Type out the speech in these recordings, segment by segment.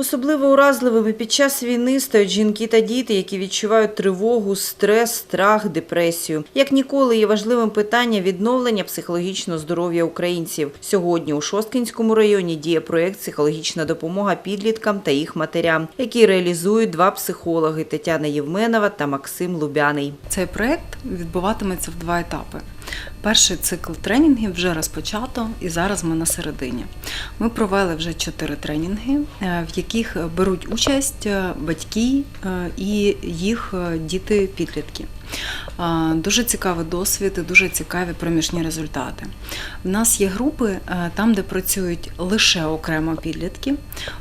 Особливо уразливими під час війни стають жінки та діти, які відчувають тривогу, стрес, страх, депресію. Як ніколи є важливим питання відновлення психологічного здоров'я українців. Сьогодні у Шосткинському районі діє проєкт «Психологічна допомога підліткам та їх матерям», який реалізують два психологи Тетяна Євменова та Максим Лубяний. Цей проект відбуватиметься в два етапи. Перший цикл тренінгів вже розпочато, і зараз ми на середині. Ми провели вже чотири тренінги, е, в яких беруть участь е, батьки е, і їх діти-підлітки. Дуже цікавий досвід і дуже цікаві проміжні результати. У нас є групи е, там, де працюють лише окремо підлітки.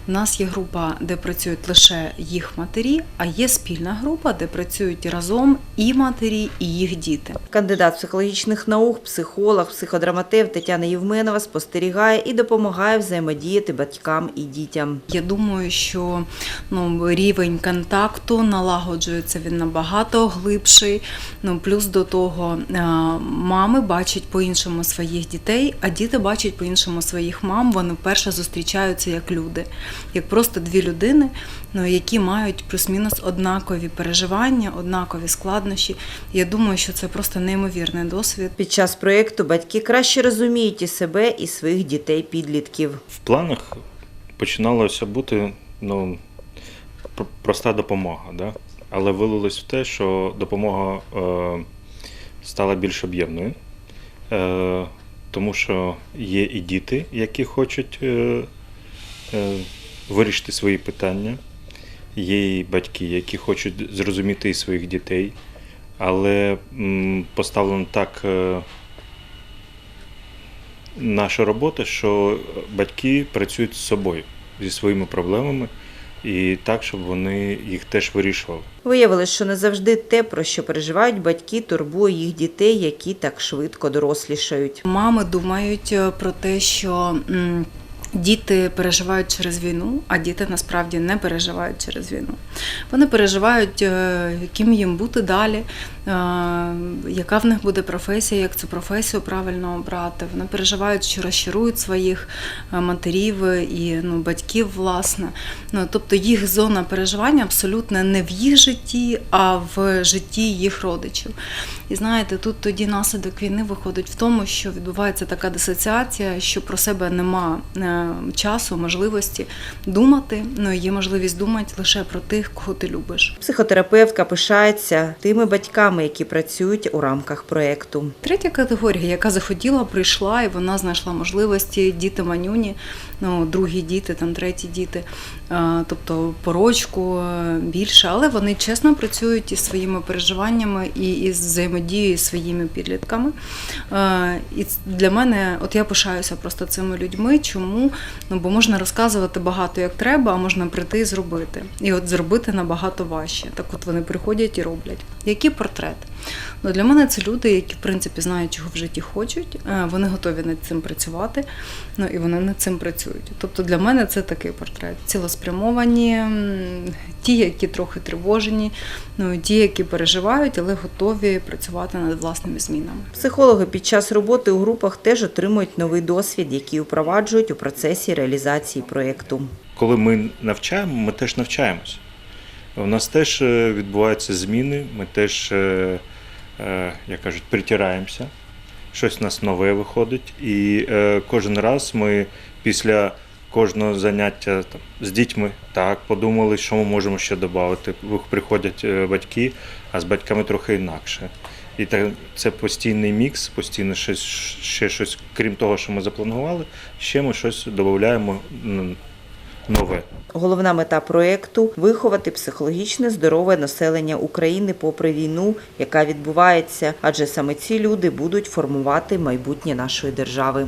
У нас є група, де працюють лише їх матері, а є спільна група, де працюють разом і матері, і їх діти. Кандидат психологічних наук, психолог, психодраматев Тетяна Євменова спостерігає і допомагає взаємодіяти батькам і дітям. Я думаю, що ну, рівень контакту налагоджується він набагато глибший. Ну, плюс до того, е, мами бачать по-іншому своїх дітей, а діти бачать по-іншому своїх мам. Вони вперше зустрічаються як люди, як просто дві людини, ну, які мають плюс-мінус однакові переживання, однакові складнощі. Я думаю, що це просто неймовірний досвід. Під час проєкту батьки краще розуміють і себе, і своїх дітей-підлітків. В планах починалося бути ну, проста допомога, да? але вилилось в те, що допомога е, стала більш об'ємною, е, тому що є і діти, які хочуть е, е, вирішити свої питання, є і батьки, які хочуть зрозуміти своїх дітей, але м, поставлено так. Е, наша робота, що батьки працюють з собою зі своїми проблемами і так, щоб вони їх теж вирішували. Виявилось, що не завжди те, про що переживають батьки, турбує їх дітей, які так швидко дорослішають. Мами думають е, про те, що діти переживають через війну, а діти насправді не переживають через війну. Вони переживають, е, яким їм бути далі, е, яка в них буде професія, як цю професію правильно обрати. Вони переживають, що розчарують своїх е, матерів і ну, батьків, власне. Ну, тобто їх зона переживання абсолютно не в їх житті, а в житті їх родичів. І знаєте, тут тоді наслідок війни виходить в тому, що відбувається така дисоціація, що про себе нема е, часу, можливості думати. Ну є можливість думати лише про тих, кого ти любиш. Психотерапевтка пишається тими батьками, які працюють у рамках проєкту. Третя категорія, яка захотіла, прийшла, і вона знайшла можливості діти манюні, ну другі діти, там треті діти, тобто порочку е, більше, але вони чесно працюють із своїми переживаннями і із взаємодією зі своїми підлітками. І для мене, от я пишаюся просто цими людьми. Чому? Ну бо можна розказувати багато як треба, а можна прийти і зробити. І от зробити набагато важче. Так от вони приходять і роблять. Який портрет? Ну, для мене це люди, які в принципі знають, чого в житті хочуть. е, Вони готові над цим працювати. Ну і вони над цим працюють. Тобто для мене це такий портрет. Цілеспрямовані, м, ті, які трохи тривожені, ну ті, які переживають, але готові працювати над власними змінами. Психологи під час роботи у групах теж отримують новий досвід, який впроваджують у процесі реалізації проєкту. Коли ми навчаємо, ми теж навчаємося. У нас теж е, відбуваються зміни, ми теж, е, е, як кажуть, притираємося, щось у нас нове виходить. І кожен раз ми після кожного заняття там, з дітьми так подумали, що ми можемо ще додати. Приходять батьки, а з батьками трохи інакше. І так, це постійний мікс, постійно щось, ще щось, крім того, що ми запланували, ще ми щось додаємо нове. Головна мета проєкту виховати психологічне здорове населення України попри війну, яка відбувається, адже саме ці люди будуть формувати майбутнє нашої держави.